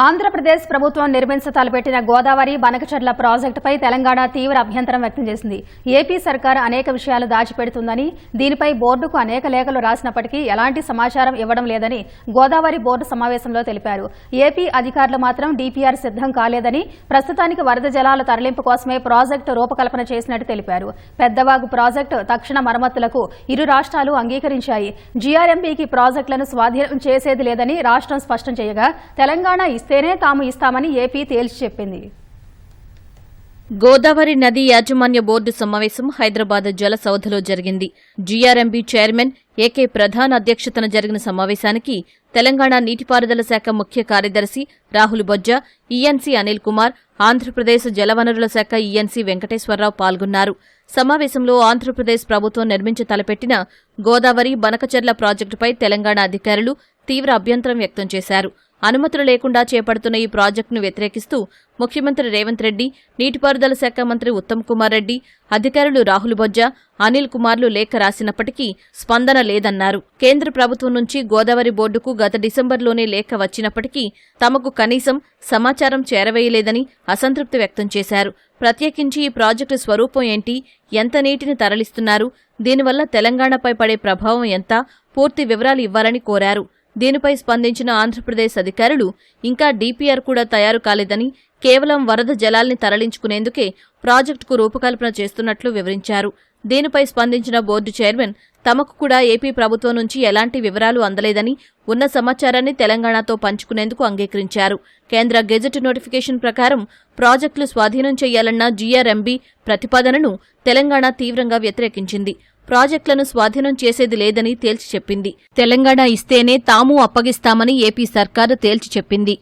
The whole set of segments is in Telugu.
ఆంధ్రప్రదేశ్ ప్రభుత్వం నిర్మించ తలపెట్టిన గోదావరి బనకచర్ల ప్రాజెక్టుపై తెలంగాణ తీవ్ర అభ్యంతరం వ్యక్తం చేసింది. ఏపీ సర్కార్ అనేక విషయాలు దాచిపెడుతుందని దీనిపై బోర్డుకు అనేక లేఖలు రాసినప్పటికీ ఎలాంటి సమాచారం ఇవ్వడం లేదని గోదావరి బోర్డు సమావేశంలో తెలిపారు. ఏపీ అధికారులు మాత్రం డీపీఆర్ సిద్ధం కాలేదని ప్రస్తుతానికి వరద జలాల తరలింపు కోసమే ప్రాజెక్టు రూపకల్పన చేసినట్టు తెలిపారు. పెద్దవాగు ప్రాజెక్టు తక్షణ మరమ్మతులకు ఇరు రాష్ట్రాలు అంగీకరించాయి. జీఆర్ఎంపీకి ప్రాజెక్టులను స్వాధీనం చేసేది లేదని రాష్ట్రం స్పష్టం చేయగా తెలంగాణ ఇస్తేనే తాము ఇస్తామని ఏపీ తేల్చి చెప్పింది. గోదావరి నది యాజమాన్య బోర్డు సమావేశం హైదరాబాద్ జల సౌధలో జరిగింది. జీఆర్ఎంబీ చైర్మన్ ఏకే ప్రధాన్ అధ్యక్షతన జరిగిన సమావేశానికి తెలంగాణ నీటిపారుదల శాఖ ముఖ్య కార్యదర్శి రాహుల్ బొజ్జ ఈఎన్సీ అనిల్ కుమార్ ఆంధ్రప్రదేశ్ జలవనరుల శాఖ ఈఎన్సీ వెంకటేశ్వరరావు పాల్గొన్నారు. సమావేశంలో ఆంధ్రప్రదేశ్ ప్రభుత్వం నిర్మించి తలపెట్టిన గోదావరి బనకచెర్ల ప్రాజెక్టుపై తెలంగాణ అధికారులు తీవ్ర అభ్యంతరం వ్యక్తం చేశారు. అనుమతులు లేకుండా చేపడుతున్న ఈ ప్రాజెక్టును వ్యతిరేకిస్తూ ముఖ్యమంత్రి రేవంత్ రెడ్డి నీటిపారుదల శాఖ మంత్రి ఉత్తమ్ కుమార్ రెడ్డి అధికారులు రాహుల్ బొజ్జ అనిల్ కుమార్లు లేఖ రాసినప్పటికీ స్పందన లేదన్నారు. కేంద్ర ప్రభుత్వం నుంచి గోదావరి బోర్డుకు గత డిసెంబర్లోనే లేఖ వచ్చినప్పటికీ తమకు కనీసం సమాచారం చేరవేయలేదని అసంతృప్తి వ్యక్తం చేశారు. ప్రత్యేకించి ఈ ప్రాజెక్టు స్వరూపం ఏంటి? ఎంత నీటిని తరలిస్తున్నారు? దీనివల్ల తెలంగాణపై పడే ప్రభావం ఎంత? పూర్తి వివరాలు ఇవ్వాలని కోరారు. దీనిపై స్పందించిన ఆంధ్రప్రదేశ్ అధికారులు ఇంకా డీపీఆర్ కూడా తయారు కాలేదని కేవలం వరద జలాల్ని తరలించుకునేందుకే ప్రాజెక్టుకు రూపకల్పన చేస్తున్నట్లు వివరించారు. దీనిపై స్పందించిన బోర్డు చైర్మన్ తమకు కూడా ఏపీ ప్రభుత్వం నుంచి ఎలాంటి వివరాలు అందలేదని ఉన్న సమాచారాన్ని తెలంగాణతో పంచుకునేందుకు అంగీకరించారు. కేంద్ర గెజెట్ నోటిఫికేషన్ ప్రకారం ప్రాజెక్టులు స్వాధీనం చేయాలన్న జీఆర్ఎంబీ ప్రతిపాదనను తెలంగాణ తీవ్రంగా వ్యతిరేకించింది. ప్రాజెక్టులను స్వాధీనం చేసేది లేదని తేల్చి చెప్పింది. తెలంగాణ ఇస్తేనే తాము అప్పగిస్తామని ఏపీ సర్కారు తేల్చి చెప్పింది.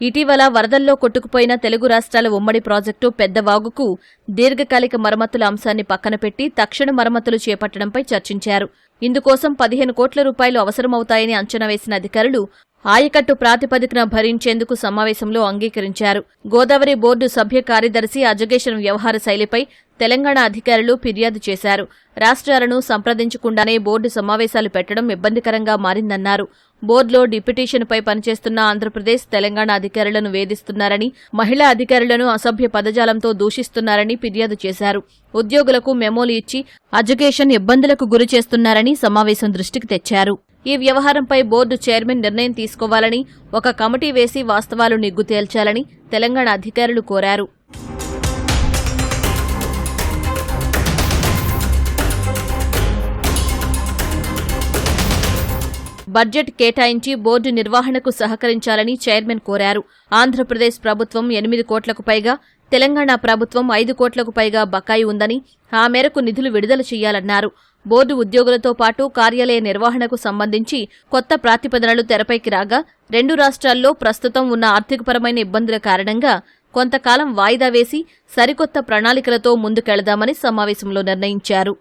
ఇటీవల వరదల్లో కొట్టుకుపోయిన తెలుగు రాష్ట్రాల ఉమ్మడి ప్రాజెక్టు పెద్దవాగుకు దీర్ఘకాలిక మరమ్మతుల అంశాన్ని పక్కన పెట్టి తక్షణ మరమ్మతులు చేపట్టడంపై చర్చించారు. ఇందుకోసం పదిహేను కోట్ల రూపాయలు అవసరమవుతాయని అంచనా వేసిన అధికారులు ఆయకట్టు ప్రాతిపదికన భరించేందుకు సమావేశంలో అంగీకరించారు. గోదావరి బోర్డు సభ్య కార్యదర్శి అజగేషన్ వ్యవహార శైలిపై తెలంగాణ అధికారులు ఫిర్యాదు చేశారు. రాష్ట్రాలను సంప్రదించకుండానే బోర్డు సమావేశాలు పెట్టడం ఇబ్బందికరంగా మారిందన్నారు. బోర్డులో డిప్యుటేషన్పై పనిచేస్తున్న ఆంధ్రప్రదేశ్ తెలంగాణ అధికారులను వేధిస్తున్నారని మహిళా అధికారులను అసభ్య పదజాలంతో దూషిస్తున్నారని ఫిర్యాదు చేశారు. ఉద్యోగులకు మెమోలు ఇచ్చి అడ్యుకేషన్ ఇబ్బందులకు గురి చేస్తున్నారని సమావేశం దృష్టికి తెచ్చారు. ఈ వ్యవహారంపై బోర్డు చైర్మన్ నిర్ణయం తీసుకోవాలని ఒక కమిటీ వేసి వాస్తవాలు నిగ్గు తేల్చాలని తెలంగాణ అధికారులు కోరారు. బడ్జెట్ కేటాయించి బోర్డు నిర్వహణకు సహకరించాలని చైర్మన్ కోరారు. ఆంధ్రప్రదేశ్ ప్రభుత్వం ఎనిమిది కోట్లకు పైగా తెలంగాణ ప్రభుత్వం ఐదు కోట్లకు పైగా బకాయి ఉందని ఆ మేరకు నిధులు విడుదల చేయాలన్నారు. బోర్డు ఉద్యోగులతో పాటు కార్యాలయ నిర్వహణకు సంబంధించి కొత్త ప్రాతిపదనలు తెరపైకి రాగా రెండు రాష్ట్రాల్లో ప్రస్తుతం ఉన్న ఆర్థికపరమైన ఇబ్బందుల కారణంగా కొంతకాలం వాయిదా వేసి సరికొత్త ప్రణాళికలతో ముందుకెళదామని సమావేశంలో నిర్ణయించారు.